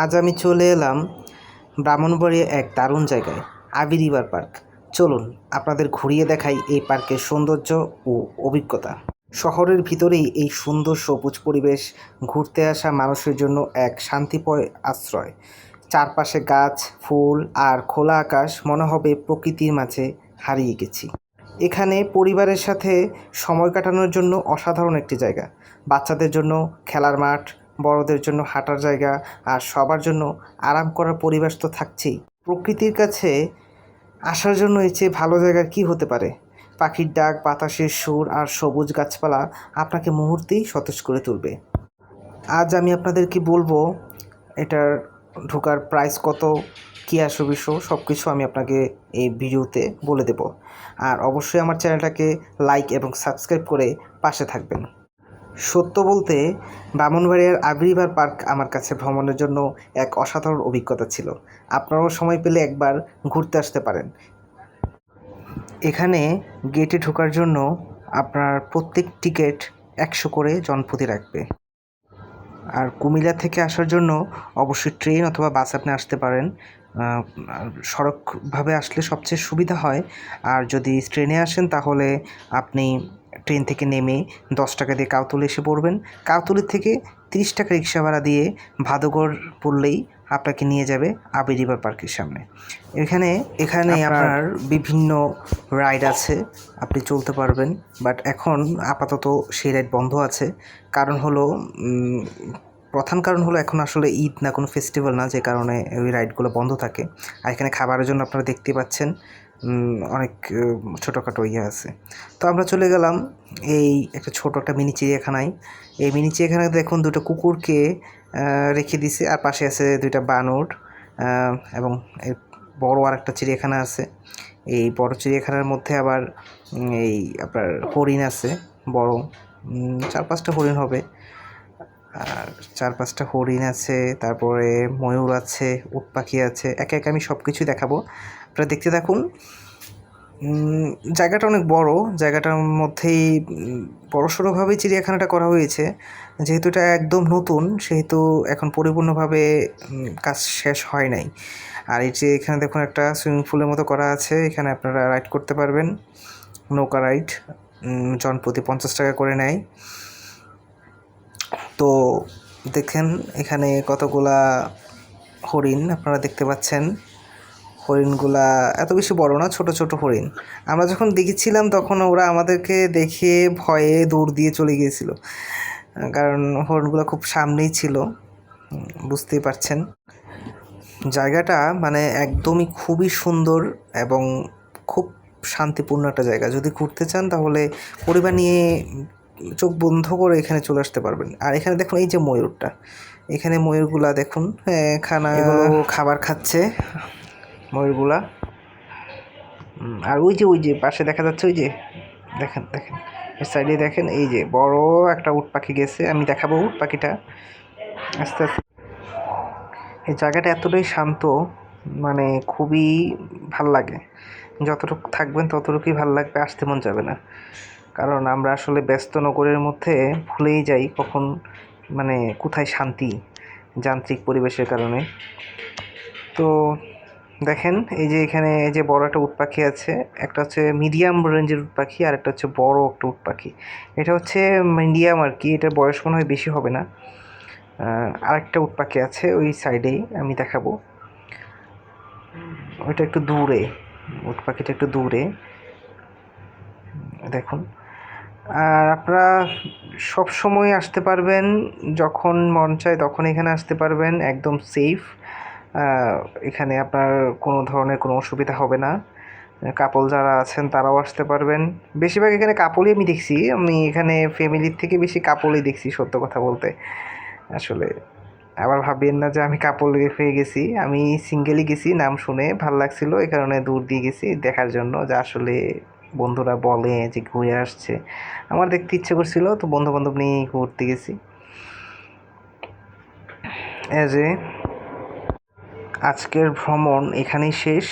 আজ আমি চলে এলাম ব্রাহ্মণবাড়িয়া এক দারুণ জায়গায় আবি রিভার পার্ক। চলুন আপনাদের ঘুরিয়ে দেখাই এই পার্কের সৌন্দর্য ও অভিজ্ঞতা। শহরের ভিতরেই এই সুন্দর সবুজ পরিবেশ, ঘুরতে আসা মানুষের জন্য এক শান্তিপয় আশ্রয়। চারপাশে গাছ, ফুল আর খোলা আকাশ মনে হবে প্রকৃতির মাঝে হারিয়ে গেছি। এখানে পরিবারের সাথে সময় কাটানোর জন্য অসাধারণ একটি জায়গা। বাচ্চাদের জন্য খেলার মাঠ বড়দের জন্য হাঁটার জায়গা আর সবার জন্য আরাম করার পরিবেশ তো থাকছেই। প্রকৃতির কাছে আসার জন্য এর চেয়ে ভালো জায়গার কী হতে পারে? পাখির ডাক, বাতাসের সুর আর সবুজ গাছপালা আপনাকে মুহূর্তেই সতেজ করে তুলবে। আজ আমি আপনাদেরকে বলব, এটার ঢোকার প্রাইস কত, কী আসো বিষয় সব কিছু আমি আপনাকে এই ভিডিওতে বলে দেব। আর অবশ্যই আমার চ্যানেলটাকে লাইক এবং সাবস্ক্রাইব করে পাশে থাকবেন। সত্য বলতে ব্রাহ্মণবাড়িয়ার আবিরিবার পার্ক আমার কাছে ভ্রমণের জন্য এক অসাধারণ অভিজ্ঞতা ছিল। আপনারাও সময় পেলে একবার ঘুরতে আসতে পারেন। এখানে গেটে ঢোকার জন্য আপনার প্রত্যেক টিকিট একশো করে জনপ্রতি রাখবে। আর কুমিল্লা থেকে আসার জন্য অবশ্যই ট্রেন অথবা বাস আপনি আসতে পারেন। সড়কভাবে আসলে সবচেয়ে সুবিধা হয়। আর যদি ট্রেনে আসেন তাহলে আপনি ট্রেন থেকে নেমে দশ টাকা দিয়ে কাউতলি এসে পড়বেন। কাউতলির থেকে তিরিশ টাকা রিক্সা ভাড়া দিয়ে ভাদগড় পড়লেই আপনাকে নিয়ে যাবে আবি রিভার পার্কের সামনে। এখানে এখানে আপনার বিভিন্ন রাইড আছে আপনি চলতে পারবেন বাট এখন আপাতত সেই রাইড বন্ধ আছে। কারণ হলো প্রধান কারণ হলো এখন আসলে ঈদ না কোনো ফেস্টিভ্যাল না যে কারণে ওই রাইডগুলো বন্ধ থাকে। আর এখানে খাবারের জন্য আপনারা দেখতে পাচ্ছেন অনেক ছোটোখাটো ইয়ে আছে। তো আমরা চলে গেলাম এই একটা ছোট একটা মিনি চিড়িয়াখানায়। এই মিনি চিড়িয়াখানায় দেখুন দুটো কুকুরকে রেখে দিছে। আর পাশে আছে দুইটা বানর এবং বড় আর একটা চিড়িয়াখানা আছে। এই বড় চিড়িয়াখানার মধ্যে আবার এই আপনার হরিণ আছে, বড়। চার পাঁচটা হরিণ হবে। আর চার পাঁচটা হরিণ আছে, তারপরে ময়ূর আছে, উট পাখি আছে। একে একে আমি সব কিছুই দেখাবো। আপনারা দেখতে থাকুন। জায়গাটা অনেক বড়। জায়গাটার মধ্যেই বড়সড়ভাবেই চিড়িয়াখানাটা করা হয়েছে। যেহেতু এটা একদম নতুন, সেহেতু এখন পরিপূর্ণভাবে কাজ শেষ হয় নাই। আর এই যে এখানে দেখুন একটা সুইমিং পুলের মতো করা আছে। এখানে আপনারা রাইড করতে পারবেন। নৌকা রাইড জন প্রতি পঞ্চাশ টাকা করে নেয়। তো দেখেন এখানে কতগুলা হরিণ আপনারা দেখতে পাচ্ছেন। হরিণগুলা এত বেশি বড় না ছোট ছোট হরিণ। আমরা যখন দেখেছিলাম তখন ওরা আমাদেরকে দেখে ভয়ে দৌড় দিয়ে চলে গিয়েছিল। কারণ হরিণগুলো খুব সামনেই ছিল। বুঝতেই পারছেন। জায়গাটা মানে একদমই খুবই সুন্দর এবং খুব শান্তিপূর্ণ একটা জায়গা। যদি ঘুরতে চান তাহলে পরিবার নিয়ে চোখ বন্ধ করে এখানে চলে আসতে পারবেন। আর এখানে দেখুন এই যে ময়ূরটা। এখানে ময়ূরগুলা দেখুন হ্যাঁ, খানা এগুলো খাবার খাচ্ছে। ময়ূরগুলা। আর ওই যে ওই যে, পাশে দেখা যাচ্ছে ওই যে, দেখেন দেখেন সাইডে দেখেন, এই যে, বড় একটা উট পাখি গেছে, আমি দেখাবো উট পাখিটা। আস্তে আস্তে। এই জায়গাটা এতটাই শান্ত মানে খুবই ভালো লাগে। যতটুকু থাকবেন, ততটুকুই ভালো লাগবে, আসতে মন যাবে না। কারণ আমরা আসলে ব্যস্ত নগরের মধ্যে ভুলেই যাই কখন মানে কোথায় শান্তি, যান্ত্রিক পরিবেশের কারণে। তো দেখেন, এই যে এখানে এই যে বড় একটা উট পাখি আছে, একটা হচ্ছে মিডিয়াম রেঞ্জের উট পাখি আর একটা হচ্ছে বড় একটা উট পাখি। এটা হচ্ছে মিডিয়াম আর কি, এটার বয়স মনে হয় বেশি হবে না। আরেকটা উট পাখি আছে ওই সাইডেই আমি দেখাবো। ওইটা একটু দূরে, উট পাখিটা একটু দূরে। দেখুন। আর আপনারা সব সময় আসতে পারবেন, যখন মন চায় তখন এখানে আসতে পারবেন, একদম সেফ এখানে আপনার কোনো ধরনের কোনো অসুবিধা হবে না। কাপল যারা আছেন তারাও আসতে পারবেন। বেশিরভাগ এখানে কাপলই আমি দেখছি। আমি এখানে ফ্যামিলির থেকে বেশি কাপলই দেখছি, সত্য কথা বলতে। আসলে আবার ভাববেন না যে আমি কাপল পেয়ে গেছি। আমি সিঙ্গেলই গেছি, নাম শুনে ভালো লাগছিল, এই কারণে দূর দিয়ে গেছি দেখার জন্য যে আসলে বন্ধুরা বলে যে ঘুরে আসছে। আমার দেখতে ইচ্ছে করছিল, তো বন্ধু বান্ধব নিয়ে ঘুরতে গেছি। এজ এ আজকের ভ্রমণ এখানেই শেষ।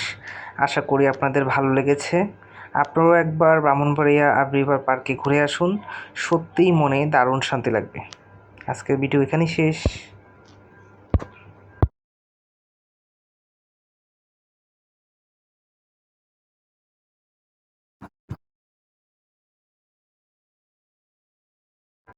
আশা করি আপনাদের ভালো লেগেছে। আপনারাও একবার ব্রাহ্মণবাড়িয়া আবরিভার পার্কে ঘুরে আসুন। সত্যিই মনে দারুণ শান্তি লাগবে। আজকের ভিডিও এখানেই শেষ।